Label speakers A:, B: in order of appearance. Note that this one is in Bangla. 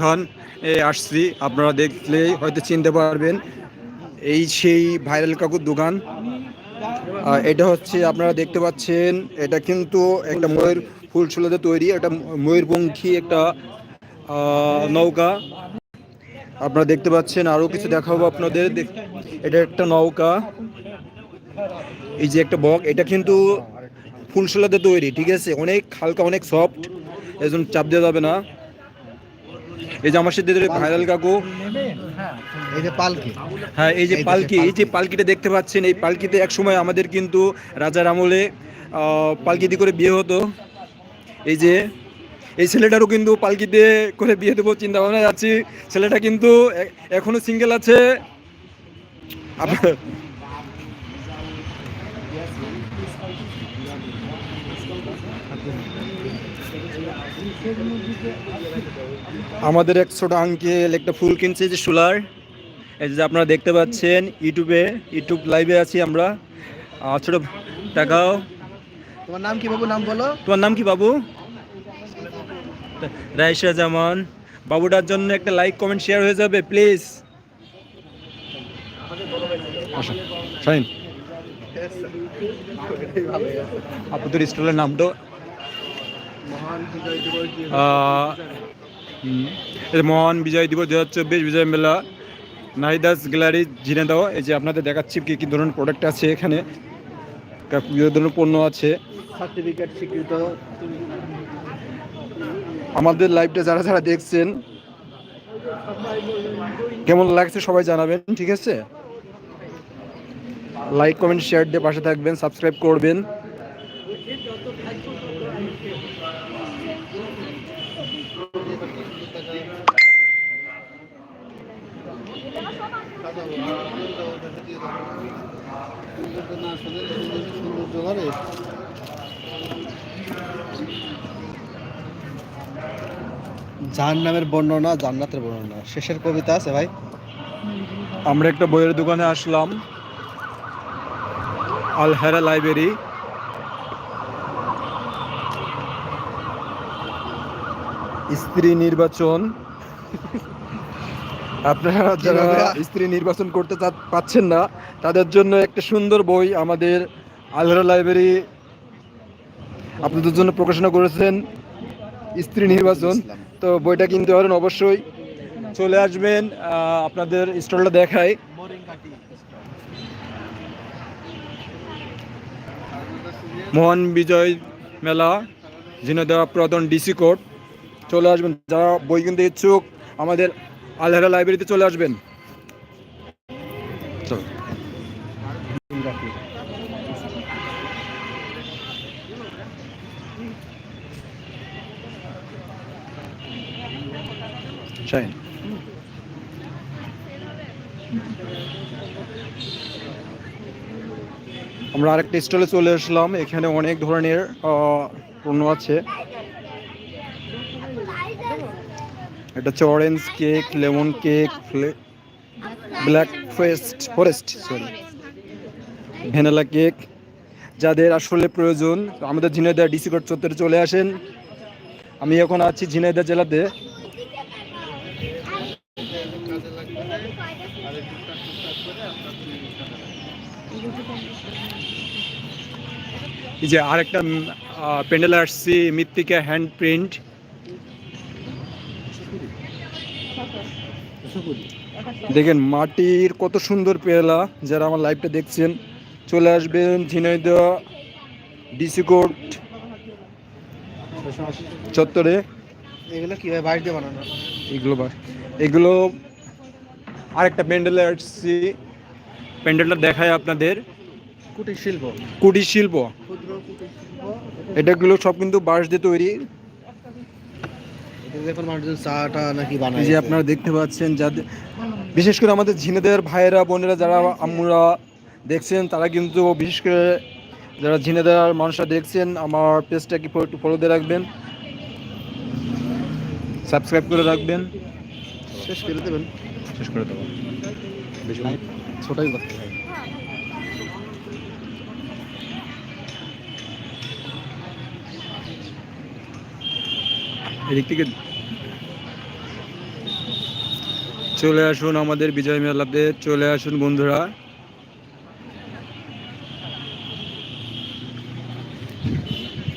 A: খান আসছি। আপনারা দেখলেই হয়তো চিনতে পারবেন, এই সেই ভাইরাল কাকুর দোকান। এটা হচ্ছে, আপনারা দেখতে পাচ্ছেন, এটা কিন্তু একটা ময়ূর ফুল ছুলাতে তৈরি, একটা ময়ূরপঙ্খী একটা নৌকা। আপনারা দেখতে পাচ্ছেন আরও কিছু দেখাবো আপনাদের। এটা একটা নৌকা। এই যে একটা বক, এটা কিন্তু ফুলশোলাতে তৈরি, ঠিক আছে? অনেক হালকা, অনেক সফট, এজন্য চাপ দেওয়া যাবে না। এই যে আমার সাথে ভাইরাল কাকু।
B: এই যে পালকি।
A: হ্যাঁ এই যে পালকি এই যে পালকিটা দেখতে পাচ্ছেন এই পালকিতে এক সময় আমাদের কিন্তু রাজার আমলে পালকিতে করে বিয়ে হতো। এই যে এই ছেলেটারও কিন্তু পালকিতে করে বিয়ে দেবো চিন্তা ভাবনা যাচ্ছি ছেলেটা কিন্তু এখনও সিঙ্গেল আছে। আপ- আমাদের এক ছোট আঙ্কেল একটা ফুল কিনছে যে সোলার। এই যে আপনারা দেখতে পাচ্ছেন ইউটিউবে ইউটিউব লাইভে আছি আমরা। ছোট টাকাও
B: তোমার নাম কি বাবু? নাম বলো।
A: তোমার নাম কি বাবু? রাইসা জামান বাবুটার জন্য একটা লাইক কমেন্ট শেয়ার হয়ে যাবে প্লিজ। শাহিন। আপনাদের স্টলের নামটা
B: মহান বিজয় দিবস
A: দু হাজার চব্বিশ বিজয় মেলা নাহিদাস গ্যালারি জিনে দাও এই যে আপনাদের দেখাচ্ছি কি কি ধরনের প্রোডাক্ট আছে এখানে। বিভিন্ন ধরনের পণ্য আছে।
B: সার্টিফিকেট স্বীকৃত।
A: আমাদের লাইভটা যারা যারা দেখছেন কেমন লাগছে সবাই জানাবেন ঠিক আছে? লাইক কমেন্ট শেয়ার দিয়ে পাশে থাকবেন সাবস্ক্রাইব করবেন।
B: জাহান নামের বর্ণনা, জান্নাতের বর্ণনা। শেষের কবিতা আছে ভাই।
A: আমরা একটা বইয়ের দোকানে আসলাম। আলহেরা লাইব্রেরি। স্ত্রী নির্বাচন। আপনারা যারা স্ত্রী নির্বাচন করতে চা- পাচ্ছেন না তাদের জন্য একটা সুন্দর বই আমাদের আলহেরা লাইব্রেরি আপনাদের জন্য প্রকাশনা করেছেন স্ত্রী নির্বাচন। তো বইটা কিনতে পারেন অবশ্যই। চলে আসবেন আপনাদের স্টলটা দেখাই। মোহন বিজয় মেলা ঝিনাইদহ পুরাতন ডিসি কোর্ট। চলে আসবেন। যারা বই কিনতে ইচ্ছুক, আমাদের আলহেরা লাইব্রেরিতে চলে আসবেন। আমরা আরেকটা স্টলে চলে আসলাম। এখানে অনেক ধরনের পণ্য আছে। এটা হচ্ছে orange cake lemon cake black forest forest sorry vanilla cake যাদের আসলে প্রয়োজন, আমাদের ঝিনাইদহ ডিসি কোর্ট চত্বরে চলে আসেন। আমি এখন আছি ঝিনাইদা জেলাতে। এই যে আরেকটা প্যান্ডেল আসছি, মৃত্তিকা হ্যান্ড প্রিন্ট দেখেন মাটির কত সুন্দর পেলা যারা আমার লাইভটা দেখছেন চলে আসবেন ঝিনাইদহ ডিসি কোর্ট চত্বরে।
B: এগুলো কি ভাই বাইশ দিয়ে বানানো?
A: এগুলো এগুলো আরেকটা প্যান্ডেলে আসছি। প্যান্ডেলটা দেখায় আপনাদের।
B: কুটির শিল্প।
A: কুটির শিল্প।
B: ক্ষুদ্র কুটির শিল্প।
A: এটাগুলো সব কিন্তু বাঁশ দিয়ে তৈরি।
B: মানুষজন চাটা নাকি বানায়
A: যে আপনারা দেখতে পাচ্ছেন যাদের বিশেষ করে আমাদের ঝিনেদের ভাইয়েরা বোনেরা যারা আমরা দেখছেন তারা কিন্তু বিশেষ করে যারা ঝিনেদার মানুষরা দেখছেন আমার পেজটাকে একটু ফলো দিয়ে রাখবেন। সাবস্ক্রাইব করে রাখবেন।
B: শেষ করে দেবেন।
A: শেষ করে দেবো। বেশি
B: ছোটাই করতে হয়
A: এদিক থেকে চলে আসুন আমাদের বিজয় মেলাতে চলে আসুন বন্ধুরা।